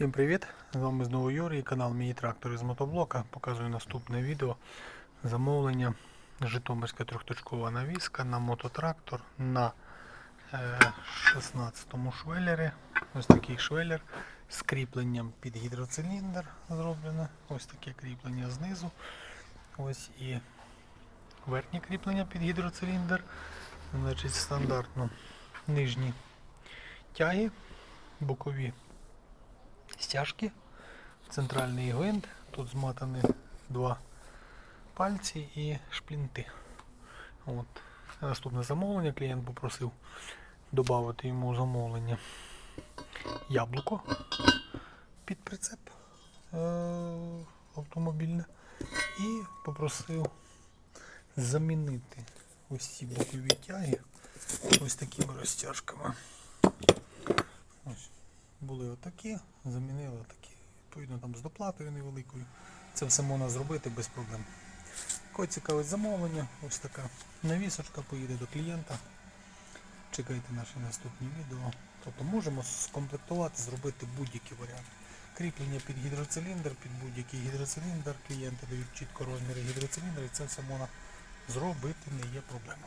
Всім привіт! З вами знову Юрій, канал Мій трактор із мотоблока. Показую наступне відео замовлення Житомирська трьохточкова навіска на мототрактор на е, 16-му швеллері. Ось такий швеллер з кріпленням під гідроциліндр зроблено. Ось таке кріплення знизу. Ось і верхнє кріплення під гідроциліндр. Значить, стандартно нижні тяги, бокові стяжки, центральний гвинт, тут зматані два пальці і шплінти. От. Наступне замовлення. Клієнт попросив додати йому замовлення яблуко під прицеп е- автомобільне і попросив замінити ось ці бокові тяги ось такими розтяжками. Ось були отакі, замінили отакі. Відповідно там з доплатою невеликою. Це все можна зробити без проблем. Кого цікавить замовлення, ось така навісочка поїде до клієнта. Чекайте наші наступні відео. Тобто можемо скомплектувати, зробити будь-який варіант. Кріплення під гідроциліндр, під будь-який гідроциліндр. Клієнти дають чітко розміри гідроциліндра і це все можна зробити, не є проблема.